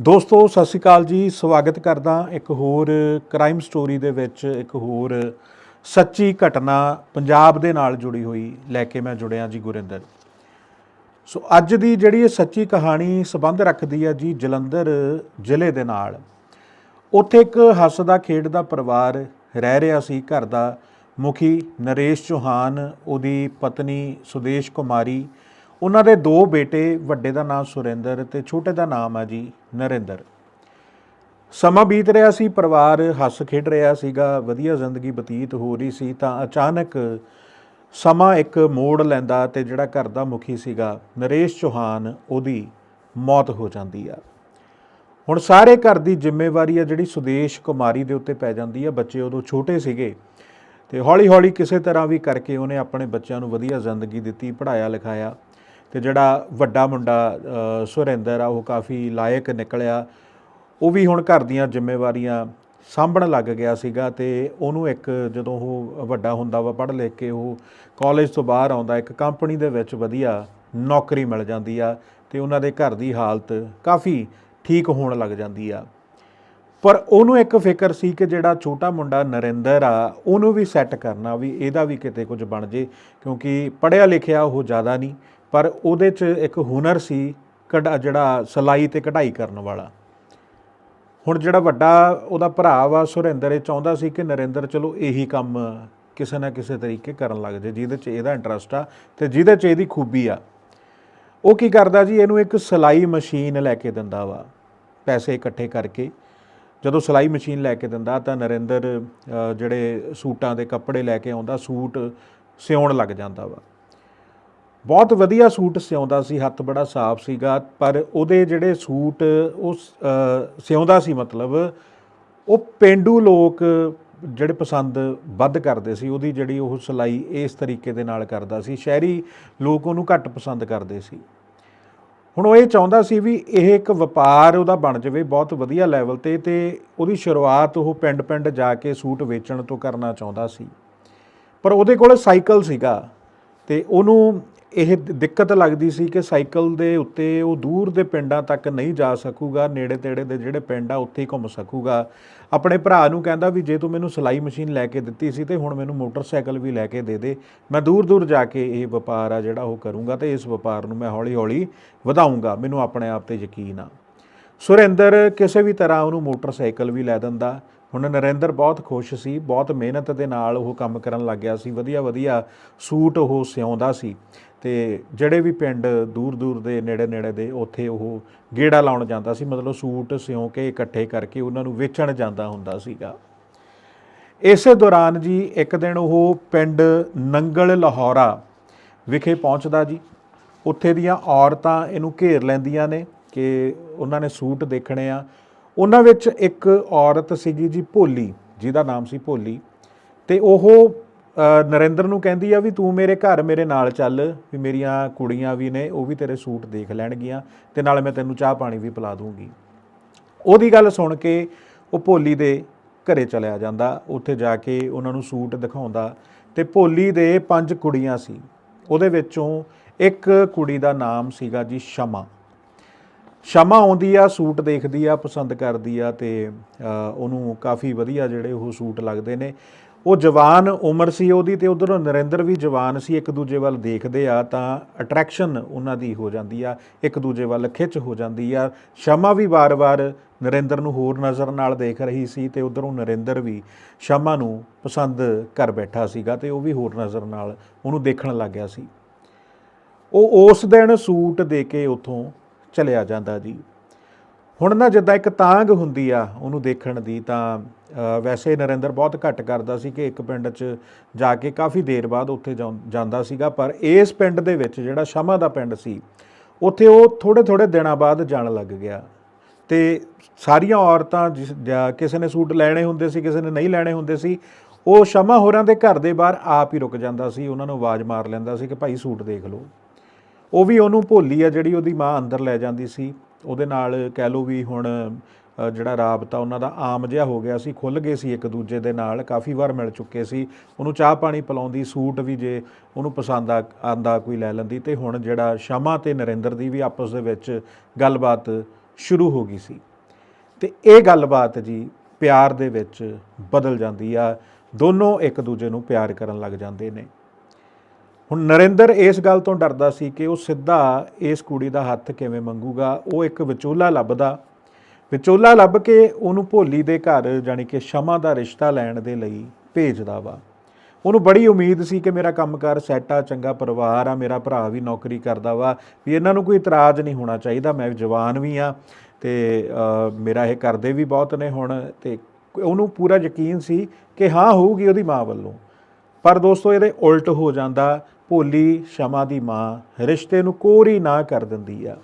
ਦੋਸਤੋ, ਸਤਿ ਸ਼੍ਰੀ ਅਕਾਲ ਜੀ। ਸਵਾਗਤ ਕਰਦਾ ਇੱਕ ਹੋਰ ਕ੍ਰਾਈਮ ਸਟੋਰੀ ਦੇ ਵਿੱਚ, ਇੱਕ ਹੋਰ ਸੱਚੀ ਘਟਨਾ ਪੰਜਾਬ ਦੇ ਨਾਲ ਜੁੜੀ ਹੋਈ, ਲੈ ਕੇ ਮੈਂ ਜੁੜਿਆ ਜੀ ਗੁਰਿੰਦਰ। ਸੋ, ਅੱਜ ਦੀ ਜਿਹੜੀ ਇਹ ਸੱਚੀ ਕਹਾਣੀ ਸਬੰਧ ਰੱਖਦੀ ਹੈ ਜੀ ਜਲੰਧਰ ਜ਼ਿਲ੍ਹੇ ਦੇ ਨਾਲ। ਉੱਥੇ ਇੱਕ ਹੱਸਦਾ ਖੇਡਦਾ ਪਰਿਵਾਰ ਰਹਿ ਰਿਹਾ ਸੀ, ਘਰ ਦਾ ਮੁਖੀ ਨਰੇਸ਼ ਚੌਹਾਨ, ਉਹਦੀ ਪਤਨੀ ਸੁਦੇਸ਼ ਕੁਮਾਰੀ ਉਹਨਾਂ ਦੇ ਦੋ ਬੇਟੇ, ਵੱਡੇ ਦਾ ਨਾਮ ਸੁਰਿੰਦਰ ਤੇ ਛੋਟੇ ਦਾ ਨਾਮ ਹੈ ਜੀ ਨਰਿੰਦਰ। ਸਮਾਂ ਬੀਤ ਰਿਹਾ ਸੀ, ਪਰਿਵਾਰ ਹੱਸ ਖੇਡ ਰਿਹਾ ਸੀਗਾ, ਵਧੀਆ ਜ਼ਿੰਦਗੀ ਬਤੀਤ ਹੋ ਰਹੀ ਸੀ ਤਾਂ ਅਚਾਨਕ ਸਮਾਂ ਇੱਕ ਮੋੜ ਲੈਂਦਾ ਤੇ ਜਿਹੜਾ ਘਰ ਦਾ ਮੁਖੀ ਸੀਗਾ ਨਰੇਸ਼ ਚੌਹਾਨ, ਉਹਦੀ ਮੌਤ ਹੋ ਜਾਂਦੀ ਆ। ਹੁਣ ਸਾਰੇ ਘਰ ਦੀ ਜ਼ਿੰਮੇਵਾਰੀ ਆ ਜਿਹੜੀ ਸੁਦੇਸ਼ ਕੁਮਾਰੀ ਦੇ ਉੱਤੇ ਪੈ ਜਾਂਦੀ ਆ। ਬੱਚੇ ਉਦੋਂ ਛੋਟੇ ਸੀਗੇ ਤੇ ਹੌਲੀ-ਹੌਲੀ ਕਿਸੇ ਤਰ੍ਹਾਂ ਵੀ ਕਰਕੇ ਉਹਨੇ ਆਪਣੇ ਬੱਚਿਆਂ ਨੂੰ ਵਧੀਆ ਜ਼ਿੰਦਗੀ ਦਿੱਤੀ ਪੜ੍ਹਾਇਆ ਲਿਖਾਇਆ ਤੇ ਜਿਹੜਾ ਵੱਡਾ ਮੁੰਡਾ ਸੁਰਿੰਦਰ ਆ, ਉਹ ਕਾਫੀ ਲਾਇਕ ਨਿਕਲਿਆ। ਉਹ ਵੀ ਹੁਣ ਘਰ ਦੀਆਂ ਜ਼ਿੰਮੇਵਾਰੀਆਂ ਸਾਂਭਣ ਲੱਗ ਗਿਆ ਸੀਗਾ ਤੇ ਉਹਨੂੰ ਇੱਕ ਜਦੋਂ ਉਹ ਵੱਡਾ ਹੁੰਦਾ ਵਾ ਪੜ੍ਹ ਲਿਖ ਕੇ, ਉਹ ਕਾਲਜ ਤੋਂ ਬਾਹਰ ਆਉਂਦਾ, ਇੱਕ ਕੰਪਨੀ ਦੇ ਵਿੱਚ ਵਧੀਆ ਨੌਕਰੀ ਮਿਲ ਜਾਂਦੀ ਆ ਤੇ ਉਹਨਾਂ ਦੇ ਘਰ ਦੀ ਹਾਲਤ ਕਾਫੀ ਠੀਕ ਹੋਣ ਲੱਗ ਜਾਂਦੀ ਆ। ਪਰ ਉਹਨੂੰ ਇੱਕ ਫਿਕਰ ਸੀ ਕਿ ਜਿਹੜਾ ਛੋਟਾ ਮੁੰਡਾ ਨਰਿੰਦਰ ਆ, ਉਹਨੂੰ ਵੀ ਸੈੱਟ ਕਰਨਾ ਵੀ ਇਹਦਾ ਵੀ ਕਿਤੇ ਕੁਝ ਬਣ ਜੇ, ਕਿਉਂਕਿ ਪੜਿਆ ਲਿਖਿਆ ਉਹ ਜ਼ਿਆਦਾ ਨਹੀਂ ਪਰ ਉਹਦੇ 'ਚ ਇੱਕ ਹੁਨਰ ਸੀ ਕਢਾ, ਜਿਹੜਾ ਸਲਾਈ ਤੇ ਕਢਾਈ ਕਰਨ ਵਾਲਾ। ਹੁਣ ਜਿਹੜਾ ਵੱਡਾ ਉਹਦਾ ਭਰਾ ਵਾ ਸੁਰਿੰਦਰ, ਇਹ ਚਾਹੁੰਦਾ ਸੀ ਕਿ ਨਰਿੰਦਰ ਚਲੋ ਇਹੀ ਕੰਮ ਕਿਸੇ ਨਾ ਕਿਸੇ ਤਰੀਕੇ ਕਰਨ ਲੱਗ ਜੇ, ਜਿਹਦੇ 'ਚ ਇਹਦਾ ਇੰਟਰਸਟ ਆ ਤੇ ਜਿਹਦੇ 'ਚ ਇਹਦੀ ਖੂਬੀ ਆ। ਉਹ ਕੀ ਕਰਦਾ ਜੀ, ਇਹਨੂੰ ਇੱਕ ਸਲਾਈ ਮਸ਼ੀਨ ਲੈ ਕੇ ਦਿੰਦਾ ਵਾ, ਪੈਸੇ ਇਕੱਠੇ ਕਰਕੇ। ਜਦੋਂ ਸਲਾਈ ਮਸ਼ੀਨ ਲੈ ਕੇ ਦਿੰਦਾ ਤਾਂ ਨਰਿੰਦਰ ਜਿਹੜੇ ਸੂਟਾਂ ਦੇ ਕੱਪੜੇ ਲੈ ਕੇ ਆਉਂਦਾ, ਸੂਟ ਸਿਉਣ ਲੱਗ ਜਾਂਦਾ ਵਾ। ਬਹੁਤ ਵਧੀਆ ਸੂਟ ਸਿਉਂਦਾ ਸੀ, ਹੱਥ ਬੜਾ ਸਾਫ਼ ਸੀਗਾ, ਪਰ ਉਹਦੇ ਜਿਹੜੇ ਸੂਟ ਉਹ ਸਿਉਂਦਾ ਸੀ ਮਤਲਬ, ਉਹ ਪਿੰਡੂ ਲੋਕ ਜਿਹੜੇ ਪਸੰਦ ਵੱਧ ਕਰਦੇ ਸੀ, ਉਹਦੀ ਜਿਹੜੀ ਉਹ ਸਿਲਾਈ ਇਸ ਤਰੀਕੇ ਦੇ ਨਾਲ ਕਰਦਾ ਸੀ, ਸ਼ਹਿਰੀ ਲੋਕ ਉਹਨੂੰ ਘੱਟ ਪਸੰਦ ਕਰਦੇ ਸੀ। ਹੁਣ ਉਹ ਇਹ ਚਾਹੁੰਦਾ ਸੀ ਵੀ ਇਹ ਇੱਕ ਵਪਾਰ ਉਹਦਾ ਬਣ ਜਾਵੇ, ਬਹੁਤ ਵਧੀਆ ਲੈਵਲ ਤੇ ਤੇ ਉਹਦੀ ਸ਼ੁਰੂਆਤ ਉਹ ਪਿੰਡ-ਪਿੰਡ ਜਾ ਕੇ ਸੂਟ ਵੇਚਣ ਤੋਂ ਕਰਨਾ ਚਾਹੁੰਦਾ ਸੀ। ਪਰ ਉਹਦੇ ਕੋਲ ਸਾਈਕਲ ਸੀਗਾ, ਤੇ ਉਹਨੂੰ ਇਹ ਦਿੱਕਤ ਲੱਗਦੀ ਸੀ ਕਿ ਸਾਈਕਲ ਦੇ ਉੱਤੇ ਉਹ ਦੂਰ ਦੇ ਪਿੰਡਾਂ ਤੱਕ ਨਹੀਂ ਜਾ ਸਕੂਗਾ, ਨੇੜੇ ਤੇੜੇ ਦੇ ਜਿਹੜੇ ਪਿੰਡ ਆ ਉੱਥੇ ਹੀ ਘੁੰਮ ਸਕੂਗਾ। ਆਪਣੇ ਭਰਾ ਨੂੰ ਕਹਿੰਦਾ ਵੀ ਜੇ ਤੂੰ ਮੈਨੂੰ ਸਿਲਾਈ ਮਸ਼ੀਨ ਲੈ ਕੇ ਦਿੱਤੀ ਸੀ ਤੇ ਹੁਣ ਮੈਨੂੰ ਮੋਟਰਸਾਈਕਲ ਵੀ ਲੈ ਕੇ ਦੇ ਦੇ। ਮੈਂ ਦੂਰ ਦੂਰ ਜਾ ਕੇ ਇਹ ਵਪਾਰ ਆ ਜਿਹੜਾ ਉਹ ਕਰੂੰਗਾ ਤੇ ਇਸ ਵਪਾਰ ਨੂੰ ਮੈਂ ਹੌਲੀ ਹੌਲੀ ਵਧਾਊਂਗਾ, ਮੈਨੂੰ ਆਪਣੇ ਆਪ ਤੇ ਯਕੀਨ ਆ। ਸੁਰਿੰਦਰ ਕਿਸੇ ਵੀ ਤਰ੍ਹਾਂ ਉਹਨੂੰ ਮੋਟਰਸਾਈਕਲ ਵੀ ਲੈ ਦਿੰਦਾ। ਹੁਣ ਨਰਿੰਦਰ ਬਹੁਤ ਖੁਸ਼ ਸੀ, ਬਹੁਤ ਮਿਹਨਤ ਦੇ ਨਾਲ ਉਹ ਕੰਮ ਕਰਨ ਲੱਗ ਗਿਆ ਸੀ, ਵਧੀਆ ਵਧੀਆ ਸੂਟ ਉਹ ਸਿਉਂਦਾ ਸੀ ਤੇ ਜਿਹੜੇ ਵੀ ਪਿੰਡ ਦੂਰ ਦੂਰ ਦੇ ਨੇੜੇ ਨੇੜੇ ਦੇ ਉੱਥੇ ਉਹ ਗੇੜਾ ਲਾਉਣ ਜਾਂਦਾ ਸੀ, ਮਤਲਬ ਸੂਟ ਸਿਉਂ ਕੇ ਇਕੱਠੇ ਕਰਕੇ ਉਹਨਾਂ ਨੂੰ ਵੇਚਣ ਜਾਂਦਾ ਹੁੰਦਾ ਸੀਗਾ। ਇਸੇ ਦੌਰਾਨ ਜੀ ਇੱਕ ਦਿਨ ਉਹ ਪਿੰਡ ਨੰਗਲ ਲਾਹੌਰਾ ਵਿਖੇ ਪਹੁੰਚਦਾ ਜੀ, ਉੱਥੇ ਦੀਆਂ ਔਰਤਾਂ ਇਹਨੂੰ ਘੇਰ ਲੈਂਦੀਆਂ ਨੇ ਕਿ ਉਹਨਾਂ ਨੇ ਸੂਟ ਦੇਖਣੇ ਆ ਉਹਨਾਂ ਵਿੱਚ ਇੱਕ ਔਰਤ ਸੀਗੀ ਜੀ ਭੋਲੀ, ਜਿਹਦਾ ਨਾਮ ਸੀ ਭੋਲੀ। ਤੇ ਉਹ ਨਰਿੰਦਰ ਨੂੰ ਕਹਿੰਦੀ ਆ ਵੀ ਤੂੰ ਮੇਰੇ ਘਰ ਮੇਰੇ ਨਾਲ ਚੱਲ, ਵੀ ਮੇਰੀਆਂ ਕੁੜੀਆਂ ਵੀ ਨੇ, ਉਹ ਵੀ ਤੇਰੇ ਸੂਟ ਦੇਖ ਲੈਣਗੀਆਂ, ਤੇ ਨਾਲ ਮੈਂ ਤੈਨੂੰ ਚਾਹ ਪਾਣੀ ਵੀ ਪਿਲਾ ਦੂੰਗੀ। ਉਹਦੀ ਗੱਲ ਸੁਣ ਕੇ ਉਹ ਭੋਲੀ ਦੇ ਘਰੇ ਚਲਿਆ ਜਾਂਦਾ, ਉੱਥੇ ਜਾ ਕੇ ਉਹਨਾਂ ਨੂੰ ਸੂਟ ਦਿਖਾਉਂਦਾ। ਤੇ ਭੋਲੀ ਦੇ ਪੰਜ ਕੁੜੀਆਂ ਸੀ, ਉਹਦੇ ਵਿੱਚੋਂ ਇੱਕ ਕੁੜੀ ਦਾ ਨਾਮ ਸੀਗਾ ਜੀ ਸ਼ਮਾ। ਸ਼ਮਾ ਆਉਂਦੀ ਆ, ਸੂਟ ਦੇਖਦੀ ਆ, ਪਸੰਦ ਕਰਦੀ ਆ ਤੇ ਉਹਨੂੰ ਕਾਫੀ ਵਧੀਆ ਜਿਹੜੇ ਉਹ ਸੂਟ ਲੱਗਦੇ ਨੇ। ਉਹ ਜਵਾਨ ਉਮਰ ਸੀ ਉਹਦੀ ਤੇ ਉਧਰੋਂ ਨਰਿੰਦਰ ਵੀ ਜਵਾਨ ਸੀ, ਇੱਕ ਦੂਜੇ ਵੱਲ ਦੇਖਦੇ ਆ ਤਾਂ ਅਟਰੈਕਸ਼ਨ ਉਹਨਾਂ ਦੀ ਹੋ ਜਾਂਦੀ ਆ, ਇੱਕ ਦੂਜੇ ਵੱਲ ਖਿੱਚ ਹੋ ਜਾਂਦੀ ਆ। ਸ਼ਮਾ ਵੀ ਵਾਰ-ਵਾਰ ਨਰਿੰਦਰ ਨੂੰ ਹੋਰ ਨਜ਼ਰ ਨਾਲ ਦੇਖ ਰਹੀ ਸੀ ਤੇ ਉਧਰੋਂ ਨਰਿੰਦਰ ਵੀ ਸ਼ਮਾ ਨੂੰ ਪਸੰਦ ਕਰ ਬੈਠਾ ਸੀਗਾ ਤੇ ਉਹ ਵੀ ਹੋਰ ਨਜ਼ਰ ਨਾਲ ਉਹਨੂੰ ਦੇਖਣ ਲੱਗ ਗਿਆ ਸੀ। ਉਹ ਉਸ ਦਿਨ ਸੂਟ ਦੇ ਕੇ ਉੱਥੋਂ ਚਲਿਆ ਜਾਂਦਾ ਜੀ। ਹੁਣ ਨਾ ਜਿੱਦਾਂ ਇੱਕ ਤਾਂਗ ਹੁੰਦੀ ਆ ਉਹਨੂੰ ਦੇਖਣ ਦੀ ਤਾਂ ਵੈਸੇ ਨਰਿੰਦਰ ਬਹੁਤ ਘੱਟ ਕਰਦਾ ਸੀ ਕਿ ਇੱਕ ਪਿੰਡ 'ਚ ਜਾ ਕੇ ਕਾਫੀ ਦੇਰ ਬਾਅਦ ਉੱਥੇ ਜਾਉਂ- ਜਾਂਦਾ ਸੀਗਾ, ਪਰ ਇਸ ਪਿੰਡ ਦੇ ਵਿੱਚ ਜਿਹੜਾ ਸ਼ਮਾ ਦਾ ਪਿੰਡ ਸੀ, ਉੱਥੇ ਉਹ ਥੋੜੇ ਥੋੜੇ ਦਿਨਾਂ ਬਾਅਦ ਜਾਣ ਲੱਗ ਗਿਆ। ਤੇ ਸਾਰੀਆਂ ਔਰਤਾਂ ਜਿਸ, ਜਾਂ ਕਿਸੇ ਨੇ ਸੂਟ ਲੈਣੇ ਹੁੰਦੇ ਸੀ, ਕਿਸੇ ਨੇ ਨਹੀਂ ਲੈਣੇ ਹੁੰਦੇ ਸੀ, ਉਹ ਸ਼ਮਾ ਹੋਰਾਂ ਦੇ ਘਰ ਦੇ ਬਾਹਰ ਆਪ ਹੀ ਰੁਕ ਜਾਂਦਾ ਸੀ, ਉਹਨਾਂ ਨੂੰ ਆਵਾਜ਼ ਮਾਰ ਲੈਂਦਾ ਸੀ ਕਿ ਭਾਈ ਸੂਟ ਦੇਖ ਲਓ। ਉਹ ਵੀ ਉਹਨੂੰ ਭੋਲੀ ਆ ਜਿਹੜੀ ਉਹਦੀ ਮਾਂ ਅੰਦਰ ਲੈ ਜਾਂਦੀ ਸੀ। ਉਹਦੇ ਨਾਲ ਕਹਿ ਲਓ ਵੀ ਹੁਣ ਜਿਹੜਾ ਰਾਬਤਾ ਉਹਨਾਂ ਦਾ ਆਮ ਜਿਹਾ ਹੋ ਗਿਆ ਸੀ ਖੁੱਲ ਗਏ ਸੀ ਇੱਕ ਦੂਜੇ ਦੇ ਨਾਲ, ਕਾਫੀ ਵਾਰ ਮਿਲ ਚੁੱਕੇ ਸੀ। ਉਹਨੂੰ ਚਾਹ ਪਾਣੀ ਪਿਲਾਉਂਦੀ, ਸੂਟ ਵੀ ਜੇ ਉਹਨੂੰ ਪਸੰਦ ਆ, ਆਂਦਾ ਕੋਈ ਲੈ ਲੈਂਦੀ। ਤੇ ਹੁਣ ਜਿਹੜਾ ਸ਼ਮਾ ਤੇ ਨਰਿੰਦਰ ਦੀ ਵੀ ਆਪਸ ਦੇ ਵਿੱਚ ਗੱਲਬਾਤ ਸ਼ੁਰੂ ਹੋ ਗਈ ਸੀ। ਤੇ ਇਹ ਗੱਲਬਾਤ ਜੀ ਪਿਆਰ ਦੇ ਵਿੱਚ ਬਦਲ ਜਾਂਦੀ ਆ। ਦੋਨੋਂ ਇੱਕ ਦੂਜੇ ਨੂੰ ਪਿਆਰ ਕਰਨ ਲੱਗ ਜਾਂਦੇ ਨੇ। ਹੁਣ ਨਰਿੰਦਰ ਇਸ ਗੱਲ ਤੋਂ ਡਰਦਾ ਸੀ ਕਿ ਉਹ ਸਿੱਧਾ ਇਸ ਕੁੜੀ ਦਾ ਹੱਥ ਕਿਵੇਂ ਮੰਗੂਗਾ, ਉਹ ਇੱਕ ਵਿਚੋਲਾ ਲੱਭਦਾ। ਵਿਚੋਲਾ ਲੱਭ ਕੇ ਉਹਨੂੰ ਭੋਲੀ ਦੇ ਘਰ ਜਾਣੀ ਕਿ ਸ਼ਮਾ ਦਾ ਰਿਸ਼ਤਾ ਲੈਣ ਦੇ ਲਈ ਭੇਜਦਾ ਵਾ। ਉਹਨੂੰ ਬੜੀ ਉਮੀਦ ਸੀ ਕਿ ਮੇਰਾ ਕੰਮਕਾਰ ਸੈੱਟ ਆ, ਚੰਗਾ ਪਰਿਵਾਰ ਆ, ਮੇਰਾ ਭਰਾ ਵੀ ਨੌਕਰੀ ਕਰਦਾ ਵਾ, ਵੀ ਇਹਨਾਂ ਨੂੰ ਕੋਈ ਇਤਰਾਜ਼ ਨਹੀਂ ਹੋਣਾ ਚਾਹੀਦਾ, ਮੈਂ ਜਵਾਨ ਵੀ ਆ ਤੇ ਮੇਰਾ ਇਹ ਕਰਦੇ ਵੀ ਬਹੁਤ ਨੇ ਹੁਣ ਤੇ ਉਹਨੂੰ ਪੂਰਾ ਯਕੀਨ ਸੀ ਕਿ ਹਾਂ ਹੋਊਗੀ ਉਹਦੀ ਮਾਂ ਵੱਲੋਂ। ਪਰ ਦੋਸਤੋ, ਇਹਦੇ ਉਲਟ ਹੋ ਜਾਂਦਾ, ਭੋਲੀ ਸ਼ਮਾ ਦੀ ਮਾਂ ਰਿਸ਼ਤੇ ਨੂੰ ਕੋਰੀ ਨਾ ਕਰ ਦਿੰਦੀ ਆ।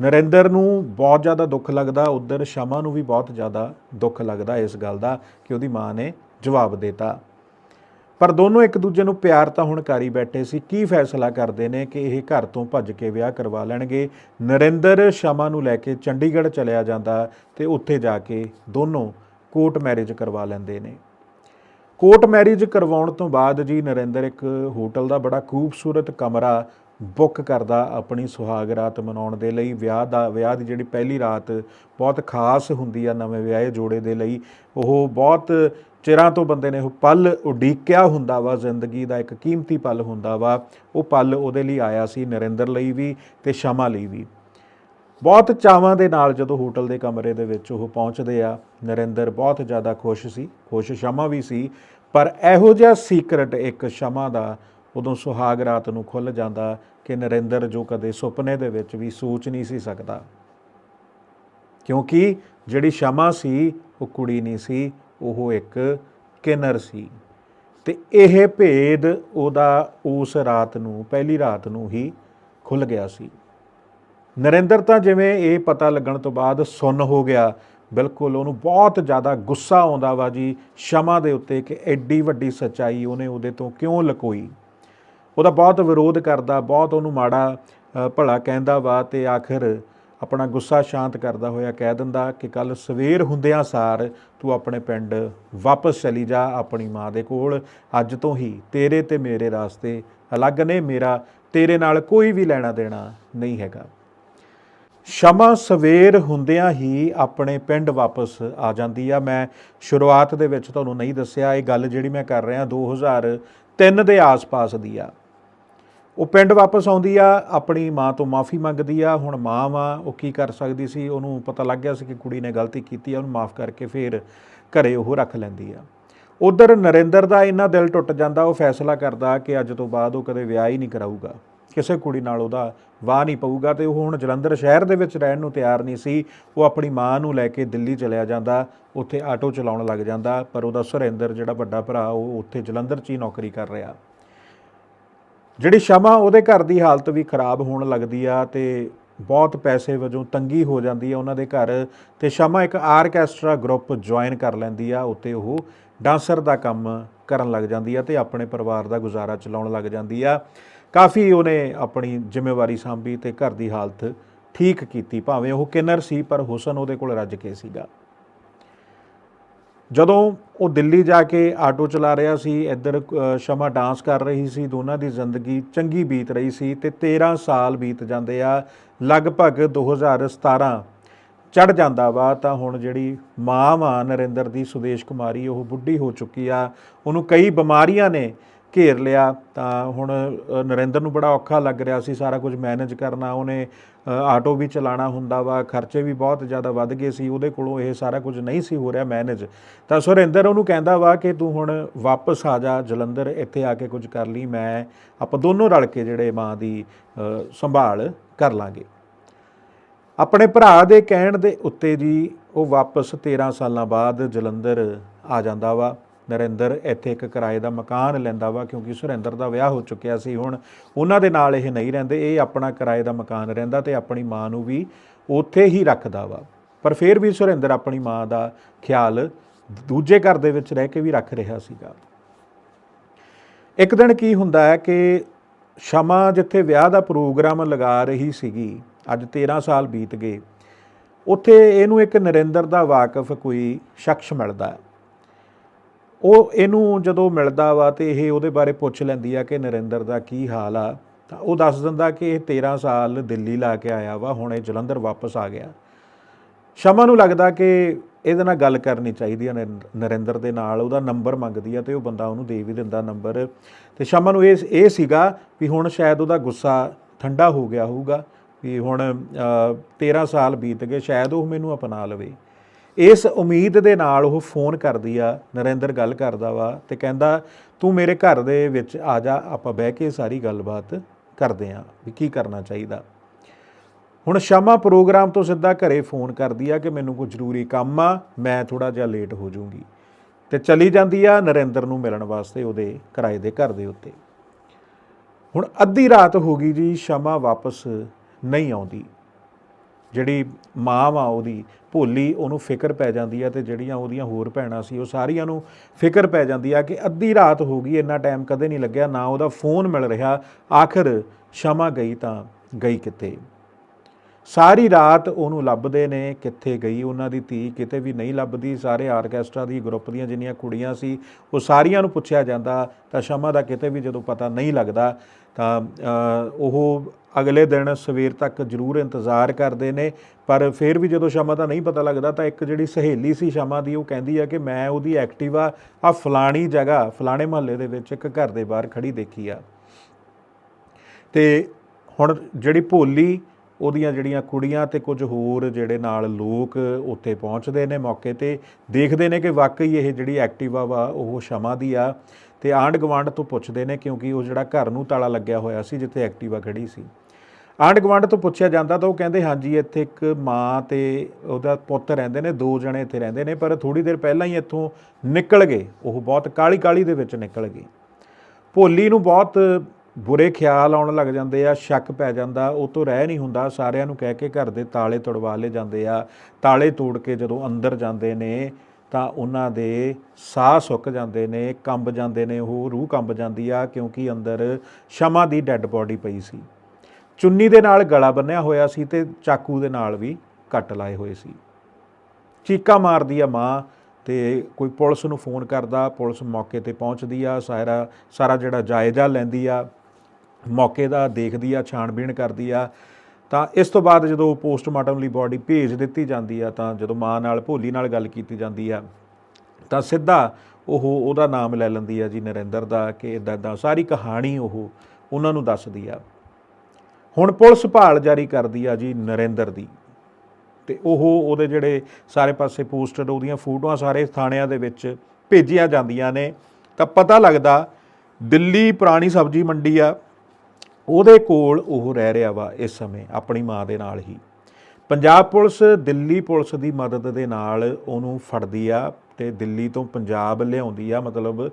ਨਰਿੰਦਰ ਨੂੰ ਬਹੁਤ ਜ਼ਿਆਦਾ ਦੁੱਖ ਲੱਗਦਾ, ਉਧਰ ਸ਼ਮਾ ਨੂੰ ਵੀ ਬਹੁਤ ਜ਼ਿਆਦਾ ਦੁੱਖ ਲੱਗਦਾ ਇਸ ਗੱਲ ਦਾ ਕਿ ਉਹਦੀ ਮਾਂ ਨੇ ਜਵਾਬ ਦਿੱਤਾ। ਪਰ ਦੋਨੋਂ ਇੱਕ ਦੂਜੇ ਨੂੰ ਪਿਆਰ ਤਾਂ ਹੁਣ ਕਰੀ ਬੈਠੇ ਸੀ। ਕੀ ਫੈਸਲਾ ਕਰਦੇ ਨੇ ਕਿ ਇਹ ਘਰ ਤੋਂ ਭੱਜ ਕੇ ਵਿਆਹ ਕਰਵਾ ਲੈਣਗੇ? ਨਰਿੰਦਰ ਸ਼ਮਾ ਨੂੰ ਲੈ ਕੇ ਚੰਡੀਗੜ੍ਹ ਚਲਿਆ ਜਾਂਦਾ ਤੇ ਉੱਥੇ ਜਾ ਕੇ ਦੋਨੋਂ ਕੋਰਟ ਮੈਰਿਜ ਕਰਵਾ ਲੈਂਦੇ ਨੇ। ਕੋਰਟ ਮੈਰਿਜ ਕਰਵਾਉਣ ਤੋਂ ਬਾਅਦ ਜੀ ਨਰਿੰਦਰ ਇੱਕ ਹੋਟਲ ਦਾ ਬੜਾ ਖੂਬਸੂਰਤ ਕਮਰਾ ਬੁੱਕ ਕਰਦਾ ਆਪਣੀ ਸੁਹਾਗ ਰਾਤ ਮਨਾਉਣ ਦੇ ਲਈ। ਵਿਆਹ ਦਾ, ਵਿਆਹ ਦੀ ਜਿਹੜੀ ਪਹਿਲੀ ਰਾਤ ਬਹੁਤ ਖਾਸ ਹੁੰਦੀ ਆ ਨਵੇਂ ਵਿਆਹੇ ਜੋੜੇ ਦੇ ਲਈ। ਉਹ ਬਹੁਤ ਚਿਰਾਂ ਤੋਂ ਬੰਦੇ ਨੇ ਉਹ ਪਲ ਉਡੀਕਿਆ ਹੁੰਦਾ ਵਾ, ਜ਼ਿੰਦਗੀ ਦਾ ਇੱਕ ਕੀਮਤੀ ਪਲ ਹੁੰਦਾ ਵਾ। ਉਹ ਪਲ ਉਹਦੇ ਲਈ ਆਇਆ ਸੀ ਨਰਿੰਦਰ ਲਈ ਵੀ ਤੇ ਸ਼ਮਾ ਲਈ ਵੀ। ਬਹੁਤ ਚਾਵਾਂ ਦੇ ਨਾਲ ਜਦੋਂ ਹੋਟਲ ਦੇ ਕਮਰੇ ਦੇ ਵਿੱਚ ਉਹ ਪਹੁੰਚਦੇ ਆ, ਨਰਿੰਦਰ ਬਹੁਤ ਜ਼ਿਆਦਾ ਖੁਸ਼ ਸੀ, ਖੁਸ਼ ਸ਼ਮਾ ਵੀ ਸੀ, ਪਰ ਇਹੋ ਜਿਹਾ ਸੀਕਰਟ ਇੱਕ ਸ਼ਮਾ ਦਾ ਉਦੋਂ ਸੁਹਾਗ ਰਾਤ ਨੂੰ ਖੁੱਲ ਜਾਂਦਾ ਕਿ ਨਰਿੰਦਰ ਜੋ ਕਦੇ ਸੁਪਨੇ ਦੇ ਵਿੱਚ ਵੀ ਸੋਚ ਨਹੀਂ ਸੀ ਸਕਦਾ। ਕਿਉਂਕਿ ਜਿਹੜੀ ਸ਼ਮਾ ਸੀ, ਉਹ ਕੁੜੀ ਨਹੀਂ ਸੀ, ਉਹ ਇੱਕ ਕਿਨਰ ਸੀ। ਤੇ ਇਹ ਭੇਦ ਉਹਦਾ ਉਸ ਰਾਤ ਨੂੰ, ਪਹਿਲੀ ਰਾਤ ਨੂੰ ਹੀ ਖੁੱਲ ਗਿਆ ਸੀ। ਨਰਿੰਦਰ, ਤਾਂ ਜਿਵੇਂ ਇਹ ਪਤਾ ਲੱਗਣ ਤੋਂ ਬਾਅਦ ਸੁੰਨ ਹੋ ਗਿਆ। ਬਿਲਕੁਲ ਉਹਨੂੰ ਬਹੁਤ ਜ਼ਿਆਦਾ ਗੁੱਸਾ ਆਉਂਦਾ ਵਾ ਜੀ, ਸ਼ਮਾ ਦੇ ਉੱਤੇ ਕਿ ਐਡੀ ਵੱਡੀ ਸੱਚਾਈ ਉਹਨੇ ਉਹਦੇ ਤੋਂ ਕਿਉਂ ਲਕੋਈ। ਉਹਦਾ ਬਹੁਤ ਵਿਰੋਧ ਕਰਦਾ, ਬਹੁਤ ਉਹਨੂੰ ਮਾੜਾ ਭਲਾ ਕਹਿੰਦਾ ਵਾ ਤੇ ਆਖਿਰ ਆਪਣਾ ਗੁੱਸਾ ਸ਼ਾਂਤ ਕਰਦਾ ਹੋਇਆ ਕਹਿ ਦਿੰਦਾ ਕਿ ਕੱਲ ਸਵੇਰ ਹੁੰਦਿਆਂ ਸਾਰ ਤੂੰ ਆਪਣੇ ਪਿੰਡ ਵਾਪਸ ਚਲੀ ਜਾ ਆਪਣੀ ਮਾਂ ਦੇ ਕੋਲ। ਅੱਜ ਤੋਂ ਹੀ ਤੇਰੇ ਤੇ ਮੇਰੇ ਰਾਸਤੇ ਅਲੱਗ ਨੇ ਮੇਰਾ, ਤੇਰੇ ਨਾਲ ਕੋਈ ਵੀ ਲੈਣਾ ਦੇਣਾ ਨਹੀਂ ਹੈਗਾ। ਸ਼ਮਾ ਸਵੇਰ ਹੁੰਦਿਆਂ ਹੀ ਆਪਣੇ ਪਿੰਡ ਵਾਪਸ ਆ ਜਾਂਦੀ ਆ। ਮੈਂ ਸ਼ੁਰੂਆਤ ਦੇ ਵਿੱਚ ਤੁਹਾਨੂੰ ਨਹੀਂ ਦੱਸਿਆ, ਇਹ ਗੱਲ ਜਿਹੜੀ ਮੈਂ ਕਰ ਰਿਹਾ 2003 ਦੇ ਆਸ-ਪਾਸ ਦੀ ਆ। ਉਹ ਪਿੰਡ ਵਾਪਸ ਆਉਂਦੀ ਆ, ਆਪਣੀ ਮਾਂ ਤੋਂ ਮਾਫੀ ਮੰਗਦੀ ਆ। ਹੁਣ ਮਾਂ ਵਾ, ਉਹ ਕੀ ਕਰ ਸਕਦੀ ਸੀ? ਉਹਨੂੰ ਪਤਾ ਲੱਗ ਗਿਆ ਸੀ ਕਿ ਕੁੜੀ ਨੇ ਗਲਤੀ ਕੀਤੀ ਆ, ਉਹਨੂੰ ਮਾਫ ਕਰਕੇ ਫੇਰ ਘਰੇ ਉਹ ਰੱਖ ਲੈਂਦੀ ਆ। ਉਧਰ ਨਰਿੰਦਰ ਦਾ ਇੰਨਾ ਦਿਲ ਟੁੱਟ ਜਾਂਦਾ, ਉਹ ਫੈਸਲਾ ਕਰਦਾ ਕਿ ਅੱਜ ਤੋਂ ਬਾਅਦ ਉਹ ਕਦੇ ਵਿਆਹ ਹੀ ਨਹੀਂ ਕਰਾਊਗਾ। ਕਿਸੇ ਕੁੜੀ ਨਾਲ ਉਹਦਾ ਵਾਹ ਨਹੀਂ ਪਊਗਾ ਤੇ ਉਹ ਹੁਣ ਜਲੰਧਰ ਸ਼ਹਿਰ ਦੇ ਵਿੱਚ ਰਹਿਣ ਨੂੰ ਤਿਆਰ ਨਹੀਂ ਸੀ। ਉਹ ਆਪਣੀ ਮਾਂ ਨੂੰ ਲੈ ਕੇ ਦਿੱਲੀ ਚਲਿਆ ਜਾਂਦਾ, ਉੱਥੇ ਆਟੋ ਚਲਾਉਣ ਲੱਗ ਜਾਂਦਾ, ਪਰ ਉਹਦਾ ਸੁਰਿੰਦਰ ਜਿਹੜਾ ਵੱਡਾ ਭਰਾ, ਉਹ ਉੱਥੇ ਜਲੰਧਰ 'ਚ ਹੀ ਨੌਕਰੀ ਕਰ ਰਿਹਾ। ਜਿਹੜੀ ਸ਼ਮਾ, ਉਹਦੇ ਘਰ ਦੀ ਹਾਲਤ ਵੀ ਖਰਾਬ ਹੋਣ ਲੱਗਦੀ ਆ ਤੇ ਬਹੁਤ ਪੈਸੇ ਵਜੋਂ ਤੰਗੀ ਹੋ ਜਾਂਦੀ ਆ ਉਹਨਾਂ ਦੇ ਘਰ ਤੇ ਸ਼ਮਾ ਇੱਕ ਆਰਕੈਸਟਰਾ ਗਰੁੱਪ ਜੁਆਇਨ ਕਰ ਲੈਂਦੀ ਆ ਉੱਤੇ ਉਹ ਡਾਂਸਰ ਦਾ ਕੰਮ ਕਰਨ ਲੱਗ ਜਾਂਦੀ ਆ ਤੇ ਆਪਣੇ ਪਰਿਵਾਰ ਦਾ ਗੁਜ਼ਾਰਾ ਚਲਾਉਣ ਲੱਗ ਜਾਂਦੀ ਆ। ਕਾਫੀ ਉਹਨੇ ਆਪਣੀ ਜ਼ਿੰਮੇਵਾਰੀ ਸੰਭੀ ਤੇ ਘਰ ਦੀ ਹਾਲਤ ਠੀਕ ਕੀਤੀ ਭਾਵੇਂ ਉਹ ਕਿਨਰ ਸੀ ਪਰ ਹੁਸਨ ਉਹਦੇ ਕੋਲ ਰੱਜ ਕੇ ਸੀਗਾ। ਜਦੋਂ ਉਹ ਦਿੱਲੀ ਜਾ ਕੇ ਆਟੋ ਚਲਾ ਰਿਹਾ ਸੀ ਇੱਧਰ ਅ, ਸ਼ਮਾ ਡਾਂਸ ਕਰ ਰਹੀ ਸੀ ਦੋਨਾਂ ਦੀ ਜ਼ਿੰਦਗੀ ਚੰਗੀ ਬੀਤ ਰਹੀ ਸੀ ਤੇ 13 ਸਾਲ ਬੀਤ ਜਾਂਦੇ ਆ ਲਗਭਗ 2017 ਚੜ ਜਾਂਦਾ ਵਾ ਤਾਂ ਹੁਣ ਜਿਹੜੀ ਮਾਂ ਵਾ ਨਰਿੰਦਰ ਦੀ ਸੁਦੇਸ਼ ਕੁਮਾਰੀ ਉਹ ਬੁੱਢੀ ਹੋ ਚੁੱਕੀ ਆ। ਉਹਨੂੰ ਕਈ ਬਿਮਾਰੀਆਂ ਨੇ ਘੇਰ ਲਿਆ, ਤਾਂ ਹੁਣ ਨਰਿੰਦਰ ਨੂੰ ਬੜਾ ਔਖਾ ਲੱਗ ਰਿਹਾ ਸੀ ਸਾਰਾ ਕੁਝ ਮੈਨੇਜ ਕਰਨਾ। ਉਹਨੇ ਆਟੋ ਵੀ ਚਲਾਉਣਾ ਹੁੰਦਾ ਵਾ, ਖਰਚੇ ਵੀ ਬਹੁਤ ਜ਼ਿਆਦਾ ਵੱਧ ਗਏ ਸੀ, ਉਹਦੇ ਕੋਲੋਂ ਇਹ ਸਾਰਾ ਕੁਝ ਨਹੀਂ ਸੀ ਹੋ ਰਿਹਾ ਮੈਨੇਜ। ਤਾਂ ਸੁਰਿੰਦਰ ਉਹਨੂੰ ਕਹਿੰਦਾ ਵਾ ਕਿ ਤੂੰ ਹੁਣ ਵਾਪਸ ਆ ਜਾ, ਜਲੰਧਰ ਇੱਥੇ ਆ ਕੇ ਕੁਝ ਕਰ ਲਈ, ਮੈਂ ਆਪਾਂ ਦੋਨੋਂ ਰਲ ਕੇ ਜਿਹੜੇ ਮਾਂ ਦੀ ਸੰਭਾਲ ਕਰ ਲਾਂਗੇ। ਆਪਣੇ ਭਰਾ ਦੇ ਕਹਿਣ ਦੇ ਉੱਤੇ ਜੀ, ਉਹ ਵਾਪਸ 13 ਸਾਲਾਂ ਬਾਅਦ ਜਲੰਧਰ ਆ ਜਾਂਦਾ ਵਾ। ਨਰਿੰਦਰ ਇੱਥੇ ਇੱਕ ਕਿਰਾਏ ਦਾ ਮਕਾਨ ਲੈਂਦਾ ਵਾ ਕਿਉਂਕਿ ਸੁਰਿੰਦਰ ਦਾ ਵਿਆਹ ਹੋ ਚੁੱਕਿਆ ਸੀ ਹੁਣ। ਉਹਨਾਂ ਦੇ ਨਾਲ ਇਹ ਨਹੀਂ ਰਹਿੰਦੇ, ਇਹ ਆਪਣਾ ਕਿਰਾਏ ਦਾ ਮਕਾਨ ਰਹਿੰਦਾ ਤੇ ਆਪਣੀ ਮਾਂ ਨੂੰ ਵੀ ਉੱਥੇ ਹੀ ਰੱਖਦਾ ਵਾ। ਪਰ ਫਿਰ ਵੀ ਸੁਰਿੰਦਰ ਆਪਣੀ ਮਾਂ ਦਾ ਖਿਆਲ ਦੂਜੇ ਘਰ ਦੇ ਵਿੱਚ ਰਹਿ ਕੇ ਵੀ ਰੱਖ ਰਿਹਾ ਸੀਗਾ। ਇੱਕ ਦਿਨ ਕੀ ਹੁੰਦਾ ਹੈ ਕਿ ਸ਼ਮਾ ਜਿੱਥੇ ਵਿਆਹ ਦਾ ਪ੍ਰੋਗਰਾਮ ਲਗਾ ਰਹੀ ਸੀਗੀ, ਅੱਜ 13 ਸਾਲ ਬੀਤ ਗਏ, ਉੱਥੇ ਇਹਨੂੰ ਇੱਕ ਨਰਿੰਦਰ ਦਾ ਵਾਕਫ ਕੋਈ ਸ਼ਖਸ ਮਿਲਦਾ ਹੈ। ਉਹ ਇਹਨੂੰ ਜਦੋਂ ਮਿਲਦਾ ਵਾ ਤੇ ਇਹ ਉਹਦੇ ਬਾਰੇ ਪੁੱਛ ਲੈਂਦੀ ਆ ਕਿ ਨਰਿੰਦਰ ਦਾ ਕੀ ਹਾਲ ਆ ਤਾਂ ਉਹ ਦੱਸ ਦਿੰਦਾ ਕਿ ਇਹ 13 ਸਾਲ ਦਿੱਲੀ ਲਾ ਕੇ ਆਇਆ ਵਾ ਹੁਣ ਇਹ ਜਲੰਧਰ ਵਾਪਸ ਆ ਗਿਆ। ਸ਼ਮਾ ਨੂੰ ਲੱਗਦਾ ਕਿ ਇਹਦੇ ਨਾਲ ਗੱਲ ਕਰਨੀ ਚਾਹੀਦੀ ਹੈ ਨਰਿੰ- ਨਰਿੰਦਰ ਦੇ ਨਾਲ ਉਹਦਾ ਨੰਬਰ ਮੰਗਦੀ ਆ ਤੇ ਉਹ ਬੰਦਾ ਉਹਨੂੰ ਦੇ ਵੀ ਦਿੰਦਾ ਨੰਬਰ। ਤੇ ਸ਼ਮਾ ਨੂੰ ਇਹ ਇਹ ਸੀਗਾ ਵੀ ਹੁਣ ਸ਼ਾਇਦ ਉਹਦਾ ਗੁੱਸਾ ਠੰਡਾ ਹੋ ਗਿਆ ਹੋਊਗਾ ਵੀ ਹੁਣ ਅ, 13 ਸਾਲ ਬੀਤ ਗਏ ਸ਼ਾਇਦ ਉਹ ਮੈਨੂੰ ਅਪਣਾ ਲਵੇ। ਇਸ ਉਮੀਦ ਦੇ ਨਾਲ ਉਹ ਫੋਨ ਕਰਦੀ ਆ, ਨਰਿੰਦਰ ਗੱਲ ਕਰਦਾ ਵਾ ਤੇ ਕਹਿੰਦਾ, ਤੂੰ ਮੇਰੇ ਘਰ ਦੇ ਵਿੱਚ ਆ ਜਾ, ਆਪਾਂ ਬਹਿ ਕੇ ਸਾਰੀ ਗੱਲਬਾਤ ਕਰਦੇ ਆ ਵੀ ਕੀ ਕਰਨਾ ਚਾਹੀਦਾ। ਹੁਣ ਸ਼ਾਮਾ ਪ੍ਰੋਗਰਾਮ ਤੋਂ ਸਿੱਧਾ ਘਰੇ ਫੋਨ ਕਰਦੀ ਆ ਕਿ ਮੈਨੂੰ ਕੋਈ ਜ਼ਰੂਰੀ ਕੰਮ ਆ, ਮੈਂ ਥੋੜਾ ਜਿਹਾ ਲੇਟ ਹੋ ਜਾਊਂਗੀ। ਤੇ ਚਲੀ ਜਾਂਦੀ ਆ ਨਰਿੰਦਰ ਨੂੰ ਮਿਲਣ ਵਾਸਤੇ ਉਹਦੇ ਕਿਰਾਏ ਦੇ ਘਰ ਦੇ ਉੱਤੇ। ਹੁਣ ਅੱਧੀ ਰਾਤ ਹੋ ਗਈ ਜੀ, ਸ਼ਾਮਾ ਵਾਪਸ ਨਹੀਂ ਆਉਂਦੀ। ਜਿਹੜੀ ਮਾਂ ਵਾ ਉਹਦੀ, ਭੋਲੀ ਉਹਨੂੰ ਫਿਕਰ ਪੈ ਜਾਂਦੀ ਆ ਤੇ ਜਿਹੜੀਆਂ ਉਹਦੀਆਂ ਹੋਰ ਭੈਣਾਂ ਸੀ, ਉਹ ਸਾਰੀਆਂ ਨੂੰ ਫਿਕਰ ਪੈ ਜਾਂਦੀ ਆ ਕਿ ਅੱਧੀ ਰਾਤ ਹੋ ਗਈ, ਇੰਨਾ ਟਾਈਮ ਕਦੇ ਨਹੀਂ ਲੱਗਿਆ, ਨਾ ਉਹਦਾ ਫੋਨ ਮਿਲ ਰਿਹਾ, ਆਖਰ ਸ਼ਮਾ ਗਈ ਤਾਂ ਗਈ ਕਿੱਥੇ? ਸਾਰੀ ਰਾਤ ਉਹਨੂੰ ਲੱਭਦੇ ਨੇ, ਕਿੱਥੇ ਗਈ, ਉਹਨਾਂ ਦੀ ਧੀ ਕਿਤੇ ਵੀ ਨਹੀਂ ਲੱਭਦੀ, ਸਾਰੇ ਆਰਕੈਸਟਰਾ ਦੀ ਗਰੁੱਪ ਦੀਆਂ ਜਿੰਨੀਆਂ ਕੁੜੀਆਂ ਸੀ, ਉਹ ਸਾਰੀਆਂ ਨੂੰ ਪੁੱਛਿਆ ਜਾਂਦਾ, ਤਾਂ ਸ਼ਮਾ ਦਾ ਕਿਤੇ ਵੀ ਜਦੋਂ ਪਤਾ ਨਹੀਂ ਲੱਗਦਾ, ਤਾਂ ਉਹ ਅਗਲੇ ਦਿਨ ਸਵੇਰ ਤੱਕ ਜ਼ਰੂਰ ਇੰਤਜ਼ਾਰ ਕਰਦੇ ਨੇ, ਪਰ ਫਿਰ ਵੀ ਜਦੋਂ ਸ਼ਮਾ ਦਾ ਨਹੀਂ ਪਤਾ ਲੱਗਦਾ, ਤਾਂ ਇੱਕ ਜਿਹੜੀ ਸਹੇਲੀ ਸੀ ਸ਼ਮਾ ਦੀ, ਉਹ ਕਹਿੰਦੀ ਆ ਕਿ ਮੈਂ ਉਹਦੀ ਐਕਟਿਵਾ ਆ ਫਲਾਣੀ ਜਗ੍ਹਾ, ਫਲਾਣੇ ਮਹੱਲੇ ਦੇ ਵਿੱਚ ਇੱਕ ਘਰ ਦੇ ਬਾਹਰ ਖੜੀ ਦੇਖੀ ਆ। ਤੇ ਹੁਣ ਜਿਹੜੀ ਭੋਲੀ ਉਹਦੀਆਂ ਜਿਹੜੀਆਂ ਕੁੜੀਆਂ ਤੇ ਕੁਝ ਹੋਰ ਜਿਹੜੇ ਨਾਲ ਲੋਕ ਉੱਥੇ ਪਹੁੰਚਦੇ ਨੇ ਮੌਕੇ ਤੇ, ਦੇਖਦੇ ਨੇ ਕਿ ਵਾਕਈ ਇਹ ਜਿਹੜੀ ਐਕਟਿਵਾ ਵਾ, ਉਹ ਸ਼ਮਾ ਦੀ ਆ। ਤੇ ਆਂਢ ਗੁਆਂਢ ਤੋਂ ਪੁੱਛਦੇ ਨੇ ਕਿਉਂਕਿ ਉਹ ਜਿਹੜਾ ਘਰ ਨੂੰ ਤਾਲਾ ਲੱਗਿਆ ਹੋਇਆ ਸੀ ਜਿੱਥੇ ਐਕਟਿਵਾ ਖੜੀ ਸੀ। ਆਂਢ ਗੁਆਂਢ ਤੋਂ ਪੁੱਛਿਆ ਜਾਂਦਾ ਤਾਂ ਉਹ ਕਹਿੰਦੇ, ਹਾਂਜੀ, ਇੱਥੇ ਇੱਕ ਮਾਂ ਤੇ ਉਹਦਾ ਪੁੱਤ ਰਹਿੰਦੇ ਨੇ, ਦੋ ਜਣੇ ਇੱਥੇ ਰਹਿੰਦੇ ਨੇ, ਪਰ ਥੋੜੀ ਦੇਰ ਪਹਿਲਾਂ ਹੀ ਇੱਥੋਂ ਨਿਕਲ ਗਏ। ਉਹ ਬਹੁਤ ਕਾਲੀ ਕਾਲੀ ਦੇ ਵਿੱਚ ਨਿਕਲ ਗਏ। ਭੋਲੀ ਨੂੰ ਬਹੁਤ ਬੁਰੇ ਖਿਆਲ ਆਉਣ ਲੱਗ ਜਾਂਦੇ ਆ, ਸ਼ੱਕ ਪੈ ਜਾਂਦਾ, ਉਹ ਤੋਂ ਰਹਿ ਨਹੀਂ ਹੁੰਦਾ। ਸਾਰਿਆਂ ਨੂੰ ਕਹਿ ਕੇ ਘਰ ਦੇ ਤਾਲੇ ਤੋੜਵਾ ਲਏ ਜਾਂਦੇ ਆ। ਤਾਲੇ ਤੋੜ ਕੇ ਜਦੋਂ ਅੰਦਰ ਜਾਂਦੇ ਨੇ, ਤਾਂ ਉਹਨਾਂ ਦੇ ਸਾਹ ਸੁੱਕ ਜਾਂਦੇ ਨੇ, ਕੰਬ ਜਾਂਦੇ ਨੇ, ਉਹ ਰੂਹ ਕੰਬ ਜਾਂਦੀ ਆ, ਕਿਉਂਕਿ ਅੰਦਰ ਸ਼ਮਾ ਦੀ ਡੈੱਡ ਬੋਡੀ ਪਈ ਸੀ। ਚੁੰਨੀ ਦੇ ਨਾਲ ਗਲਾ ਬੰਨਿਆ ਹੋਇਆ ਸੀ ਤੇ ਚਾਕੂ ਦੇ ਨਾਲ ਵੀ ਕੱਟ ਲਾਏ ਹੋਏ ਸੀ। ਚੀਕਾ ਮਾਰਦੀ ਆ ਮਾਂ ਤੇ ਕੋਈ ਪੁਲਿਸ ਨੂੰ ਫੋਨ ਕਰਦਾ, ਪੁਲਿਸ ਮੌਕੇ ਤੇ ਪਹੁੰਚਦੀ ਆ, ਸਾਰਾ ਸਾਰਾ ਜਿਹੜਾ ਜਾਇਜ਼ਾ ਲੈਂਦੀ ਆ। ਮੌਕੇ ਦਾ ਦੇਖਦੀ ਆ, ਛਾਣਬੀਣ ਕਰਦੀ ਆ, ਤਾਂ ਇਸ ਤੋਂ ਬਾਅਦ ਜਦੋਂ ਪੋਸਟਮਾਰਟਮ ਲਈ ਬਾਡੀ ਭੇਜ ਦਿੱਤੀ ਜਾਂਦੀ ਆ, ਤਾਂ ਜਦੋਂ ਮਾਂ ਨਾਲ, ਭੋਲੀ ਨਾਲ ਗੱਲ ਕੀਤੀ ਜਾਂਦੀ ਆ, ਤਾਂ ਸਿੱਧਾ ਉਹ ਉਹਦਾ ਨਾਮ ਲੈ ਲੈਂਦੀ ਆ ਜੀ, ਨਰਿੰਦਰ ਦਾ, ਕਿ ਇਦਾਂ ਇਦਾਂ ਸਾਰੀ ਕਹਾਣੀ ਉਹ ਉਹਨਾਂ ਨੂੰ ਦੱਸਦੀ ਆ। ਹੁਣ ਪੁਲਿਸ ਭਾਲ ਜਾਰੀ ਕਰਦੀ ਆ ਜੀ, ਨਰਿੰਦਰ ਦੀ, ਤੇ ਉਹ ਉਹਦੇ ਜਿਹੜੇ ਸਾਰੇ ਪਾਸੇ ਪੋਸਟਰ ਉਹਦੀਆਂ ਫੋਟੋਆਂ ਸਾਰੇ ਥਾਣਿਆਂ ਦੇ ਵਿੱਚ ਭੇਜੀਆਂ ਜਾਂਦੀਆਂ ਨੇ, ਤਾਂ ਪਤਾ ਲੱਗਦਾ ਦਿੱਲੀ ਪੁਰਾਣੀ ਸਬਜ਼ੀ ਮੰਡੀ ਆ ਉਹਦੇ ਕੋਲ ਉਹ ਰਹਿ ਰਿਹਾ ਵਾ ਇਸ ਸਮੇਂ, ਆਪਣੀ ਮਾਂ ਦੇ ਨਾਲ ਹੀ। ਪੰਜਾਬ ਪੁਲਿਸ ਦਿੱਲੀ ਪੁਲਿਸ ਦੀ ਮਦਦ ਦੇ ਨਾਲ ਉਹਨੂੰ ਫੜਦੀ ਆ ਤੇ ਦਿੱਲੀ ਤੋਂ ਪੰਜਾਬ ਲਿਆਉਂਦੀ ਆ, ਮਤਲਬ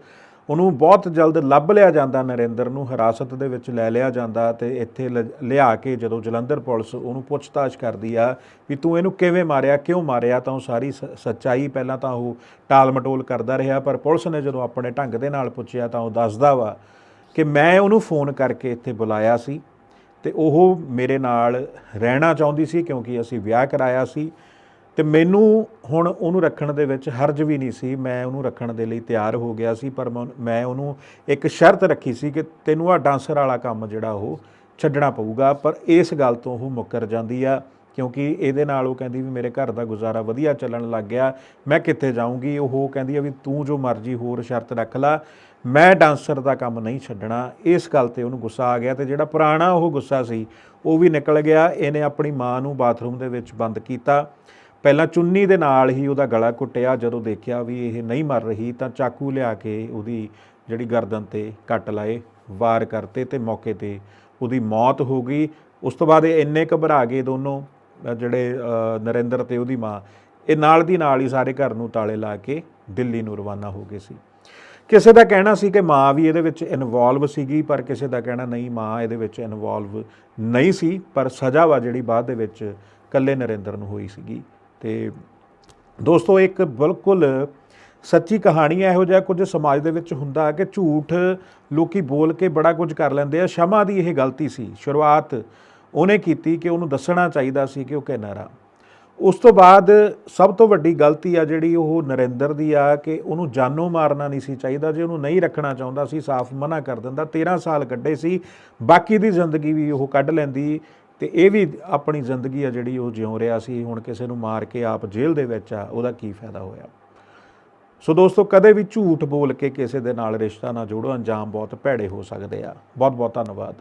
ਉਹਨੂੰ ਬਹੁਤ ਜਲਦ ਲੱਭ ਲਿਆ ਜਾਂਦਾ ਨਰਿੰਦਰ ਨੂੰ, ਹਿਰਾਸਤ ਦੇ ਵਿੱਚ ਲੈ ਲਿਆ ਜਾਂਦਾ ਤੇ ਇੱਥੇ ਲ- ਲਿਆ ਕੇ ਜਦੋਂ ਜਲੰਧਰ ਪੁਲਿਸ ਉਹਨੂੰ ਪੁੱਛਤਾਛ ਕਰਦੀ ਆ ਵੀ ਤੂੰ ਇਹਨੂੰ ਕਿਵੇਂ ਮਾਰਿਆ, ਕਿਉਂ ਮਾਰਿਆ, ਤਾਂ ਉਹ ਸਾਰੀ ਸ- ਸੱਚਾਈ ਪਹਿਲਾਂ ਤਾਂ ਉਹ ਟਾਲ ਮਟੋਲ ਕਰਦਾ ਰਿਹਾ, ਪਰ ਪੁਲਿਸ ਨੇ ਜਦੋਂ ਆਪਣੇ ਢੰਗ ਦੇ ਨਾਲ ਪੁੱਛਿਆ ਤਾਂ ਉਹ ਦੱਸਦਾ ਵਾ ਕਿ ਮੈਂ ਉਹਨੂੰ ਫੋਨ ਕਰਕੇ ਇੱਥੇ ਬੁਲਾਇਆ ਸੀ ਤੇ ਉਹ ਮੇਰੇ ਨਾਲ ਰਹਿਣਾ ਚਾਹੁੰਦੀ ਸੀ ਕਿਉਂਕਿ ਅਸੀਂ ਵਿਆਹ ਕਰਾਇਆ ਸੀ ਤੇ ਮੈਨੂੰ ਹੁਣ ਉਹਨੂੰ ਰੱਖਣ ਦੇ ਵਿੱਚ ਹਰਜ ਵੀ ਨਹੀਂ ਸੀ। ਮੈਂ ਉਹਨੂੰ ਰੱਖਣ ਦੇ ਲਈ ਤਿਆਰ ਹੋ ਗਿਆ ਸੀ, ਪਰ ਮੈਂ- ਮੈਂ ਉਹਨੂੰ ਇੱਕ ਸ਼ਰਤ ਰੱਖੀ ਸੀ ਕਿ ਤੈਨੂੰ ਆ ਡਾਂਸਰ ਵਾਲਾ ਕੰਮ ਜਿਹੜਾ ਉਹ ਛੱਡਣਾ ਪਊਗਾ, ਪਰ ਇਸ ਗੱਲ ਤੋਂ ਉਹ ਮੁੱਕਰ ਜਾਂਦੀ ਆ। ਕਿਉਂਕਿ ਇਹਦੇ ਨਾਲ ਉਹ ਕਹਿੰਦੀ ਵੀ ਮੇਰੇ ਘਰ ਦਾ ਗੁਜ਼ਾਰਾ ਵਧੀਆ ਚੱਲਣ ਲੱਗ ਗਿਆ, ਮੈਂ ਕਿੱਥੇ ਜਾਊਂਗੀ? ਉਹ ਕਹਿੰਦੀ ਆ ਵੀ ਤੂੰ ਜੋ ਮਰਜ਼ੀ ਹੋਰ ਸ਼ਰਤ ਰੱਖ ਲਾ, ਮੈਂ ਡਾਂਸਰ ਦਾ ਕੰਮ ਨਹੀਂ ਛੱਡਣਾ। ਇਸ ਗੱਲ ਤੇ ਉਹਨੂੰ ਗੁੱਸਾ ਆ ਗਿਆ ਤੇ ਜਿਹੜਾ ਪੁਰਾਣਾ ਉਹ ਗੁੱਸਾ ਸੀ, ਉਹ ਵੀ ਨਿਕਲ ਗਿਆ। ਇਹਨੇ ਆਪਣੀ ਮਾਂ ਨੂੰ ਬਾਥਰੂਮ ਦੇ ਵਿੱਚ ਬੰਦ ਕੀਤਾ। ਪਹਿਲਾਂ ਚੁੰਨੀ ਦੇ ਨਾਲ ਹੀ ਉਹਦਾ ਗਲਾ ਕੁੱਟਿਆ। ਜਦੋਂ ਦੇਖਿਆ ਵੀ ਇਹ ਨਹੀਂ ਮਰ ਰਹੀ ਤਾਂ ਚਾਕੂ ਲਿਆ ਕੇ ਉਹਦੀ ਜਿਹੜੀ ਗਰਦਨ ਤੇ ਕੱਟ ਲਾਏ, ਵਾਰ ਕਰਤੇ ਤੇ ਮੌਕੇ ਤੇ ਉਹਦੀ ਮੌਤ ਹੋ ਗਈ। ਉਸ ਤੋਂ ਬਾਅਦ ਇਹ ਇੰਨੇ ਘਬਰਾ ਗਏ ਦੋਨੋਂ। ਜਿਹੜੇ ਨਰਿੰਦਰ ਤੇ ਉਹਦੀ ਮਾਂ, ਇਹ ਨਾਲ ਦੀ ਨਾਲ ਹੀ ਸਾਰੇ ਘਰ ਨੂੰ ਤਾਲੇ ਲਾ ਕੇ ਦਿੱਲੀ ਨੂੰ ਰਵਾਨਾ ਹੋ ਗਏ ਸੀ। ਕਿਸੇ ਦਾ ਕਹਿਣਾ ਸੀ ਕਿ ਮਾਂ ਵੀ ਇਹਦੇ ਵਿੱਚ ਇਨਵੋਲਵ ਸੀਗੀ, ਪਰ ਕਿਸੇ ਦਾ ਕਹਿਣਾ ਨਹੀਂ, ਮਾਂ ਇਹਦੇ ਵਿੱਚ ਇਨਵੋਲਵ ਨਹੀਂ ਸੀ, ਪਰ ਸਜ਼ਾ ਵਾ ਜਿਹੜੀ ਬਾਅਦ ਦੇ ਵਿੱਚ ਕੱਲੇ ਨਰਿੰਦਰ ਨੂੰ ਹੋਈ ਸੀਗੀ। ਤੇ ਦੋਸਤੋ, ਇੱਕ ਬਿਲਕੁਲ ਸੱਚੀ ਕਹਾਣੀ ਹੈ ਇਹੋ ਜਿਹਾ ਕੁਝ ਸਮਾਜ ਦੇ ਵਿੱਚ ਹੁੰਦਾ ਕਿ ਝੂਠ ਲੋਕੀ ਬੋਲ ਕੇ ਬੜਾ ਕੁਝ ਕਰ ਲੈਂਦੇ ਆ। ਸ਼ਮਾ ਦੀ ਇਹ ਗਲਤੀ ਸੀ। ਸ਼ੁਰੂਆਤ ਉਹਨੇ ਕੀਤੀ ਕਿ ਉਹਨੂੰ ਦੱਸਣਾ ਚਾਹੀਦਾ ਸੀ ਕਿ ਉਹ ਕਿਨਰਾ ਉਸ ਤੋਂ ਬਾਅਦ ਸਭ ਤੋਂ ਵੱਡੀ ਗਲਤੀ ਆ ਜਿਹੜੀ ਉਹ ਨਰਿੰਦਰ ਦੀ ਆ ਕਿ ਉਹਨੂੰ ਜਾਨੋਂ ਮਾਰਨਾ ਨਹੀਂ ਸੀ ਚਾਹੀਦਾ, ਜੇ ਉਹਨੂੰ ਨਹੀਂ ਰੱਖਣਾ ਚਾਹੁੰਦਾ ਸੀ, ਸਾਫ਼ ਮਨਾ ਕਰ ਦਿੰਦਾ। 13 ਸਾਲ ਕੱਢੇ ਸੀ, ਬਾਕੀ ਦੀ ਜ਼ਿੰਦਗੀ ਵੀ ਉਹ ਕੱਢ ਲੈਂਦੀ ਤੇ ਇਹ ਵੀ ਆਪਣੀ ਜ਼ਿੰਦਗੀ ਆ ਜਿਹੜੀ ਉਹ ਜਿਉਂ ਰਿਹਾ ਸੀ, ਹੁਣ ਕਿਸੇ ਨੂੰ ਮਾਰ ਕੇ ਆਪ ਜੇਲ੍ਹ ਦੇ ਵਿੱਚ ਆ, ਉਹਦਾ ਕੀ ਫਾਇਦਾ ਹੋਇਆ। ਸੋ ਦੋਸਤੋ, ਕਦੇ ਵੀ ਝੂਠ ਬੋਲ ਕੇ ਕਿਸੇ ਦੇ ਨਾਲ ਰਿਸ਼ਤਾ ਨਾ ਜੋੜੋ, ਅੰਜਾਮ ਬਹੁਤ ਭੈੜੇ ਹੋ ਸਕਦੇ ਆ। ਬਹੁਤ ਬਹੁਤ ਧੰਨਵਾਦ।